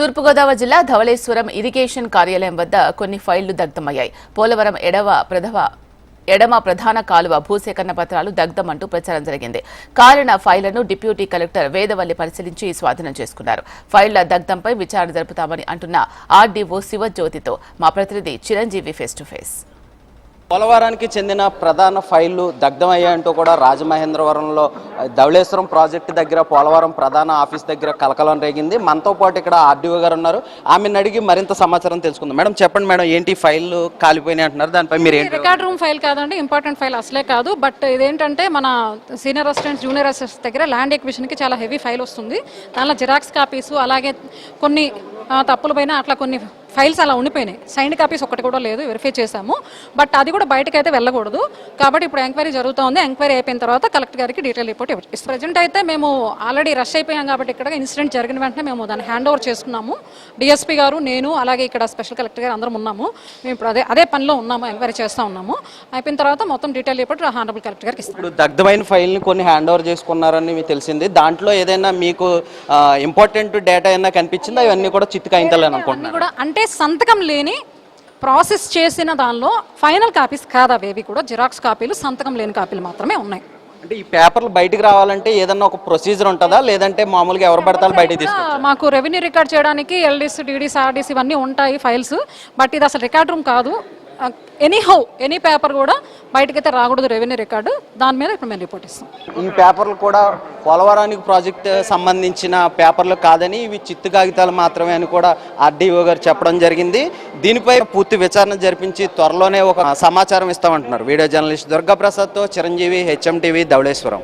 తూర్పుగోదావరి జిల్లా ధవళేశ్వరం ఇరిగేషన్ కార్యాలయం వద్ద కొన్ని ఫైళ్ళు దగ్ధమయ్యాయి. పోలవరం ఎడవ ప్రధవ ఎడమ ప్రధాన కాలువ భూసేకరణ పత్రాలు దగ్ధమంటూ ప్రచారం జరిగింది. కాలిన ఫైళ్ళను డిప్యూటీ కలెక్టర్ వేదవల్లి పరిశీలించి స్వాధీనం చేసుకున్నారు. ఫైళ్ళ దగ్ధంపై విచారణ జరుపుతామని అంటున్న ఆర్డీఓ శివజ్యోతితో మా ప్రతినిధి చిరంజీవి ఫేస్ టు ఫేస్ పోలవరానికి చెందిన ప్రధాన ఫైళ్ళు దగ్ధమయ్యాయంటూ కూడా రాజమహేంద్రవరంలో ధవళేశ్వరం ప్రాజెక్టు దగ్గర పోలవరం ప్రధాన ఆఫీస్ దగ్గర కలకలం రేగింది. మనతో పాటు ఇక్కడ ఆర్డీఓ గారు ఉన్నారు. ఆమెను అడిగి మరింత సమాచారం తెలుసుకుందాం. మేడం చెప్పండి మేడం ఏంటి ఫైళ్ళు కాలిపోయినాయి అంటున్నారు. దానిపై మీరు ఏంటి రికార్డ్ రూమ్ ఫైల్ కాదండి ఇంపార్టెంట్ ఫైల్ అసలే కాదు. బట్ ఇదేంటంటే మన సీనియర్ అసిస్టెంట్స్ జూనియర్ అసిస్టెంట్స్ దగ్గర ల్యాండ్ ఎక్విషన్కి చాలా హెవీ ఫైల్ వస్తుంది. దానిలో జిరాక్స్ కాపీస్ అలాగే కొన్ని ఆ, తప్పులు పైన అట్లా కొన్ని ఫైల్స్ అలా ఉండిపోయినాయి. సైన్డ్ కాపీస్ ఒకటి కూడా లేదు వెరిఫై చేశాము. బట్ అది కూడా బయటకు అయితే వెళ్ళకూడదు. కాబట్టి ఇప్పుడు ఎంక్వైరీ జరుగుతూ ఉంది. ఎంక్వైరీ అయిపోయిన తర్వాత కలెక్టర్ గారికి డీటెయిల్ రిపోర్ట్ ఇవ్వచ్చు ప్రజెంట్ అయితే మేము ఆల్రెడీ రష్ అయిపోయాం కాబట్టి ఇక్కడ ఇన్సిడెంట్ జరిగిన వెంటనే మేము దాన్ని హ్యాండ్ ఓవర్ చేసుకున్నాము. డిఎస్పీ గారు నేను అలాగే ఇక్కడ స్పెషల్ కలెక్టర్ గారు అందరం ఉన్నాము. మేము ఇప్పుడు అదే అదే పనిలో ఉన్నాము ఎంక్వైరీ చేస్తూ ఉన్నాము. అయిపోయిన తర్వాత మొత్తం డీటెయిల్ రిపోర్ట్ హానరబుల్ కలెక్టర్ గారికి ఇస్తాం. ఇప్పుడు దగ్ధమైన ఫైల్ని కొన్ని హ్యాండ్ ఓవర్ చేసుకున్నారని మీకు తెలిసింది. దాంట్లో ఏదైనా మీకు ఇంపార్టెంట్ డేటా ఏమైనా కనిపించిందా? ఇవన్నీ కూడా చిత్తుకాయించాలని అనుకుంటున్నాను. కూడా అంటే సంతకం లేని ప్రాసెస్ చేసిన దానిలో ఫైనల్ కాపీస్ కాదు అవేవి కూడా? జిరాక్స్ కాపీలు సంతకం లేని కాపీలు మాత్రమే ఉన్నాయి. అంటే ఈ పేపర్లు బయటికి రావాలంటే ఏదన్నా ఒక ప్రొసీజర్ ఉంటుందా? లేదంటే మామూలుగా ఎవరు పడతారు బయటికి మాకు రెవెన్యూ రికార్డ్ చేయడానికి ఎల్డీస్ డీడీస్ ఆర్డీస్ ఇవన్నీ ఉంటాయి ఫైల్స్. బట్ ఇది అసలు రికార్డ్ రూమ్ కాదు. ఎనీ హౌ ఎనీ పేపర్ కూడా బయటకైతే రాకూడదు రెవెన్యూ రికార్డు దాని మీద ఇప్పుడు మేము రిపోర్ట్ ఇస్తాం. ఈ పేపర్లు కూడా పోలవరానికి ప్రాజెక్ట్ సంబంధించిన పేపర్లు కాదని ఇవి చిత్తు కాగితాలు మాత్రమే అని కూడా ఆర్డీఓ గారు చెప్పడం జరిగింది. దీనిపై పూర్తి విచారణ జరిపించి త్వరలోనే ఒక సమాచారం ఇస్తామంటున్నారు. వీడియో జర్నలిస్ట్ దుర్గాప్రసాద్తో చిరంజీవి హెచ్ఎం టీవీ ధవళేశ్వరం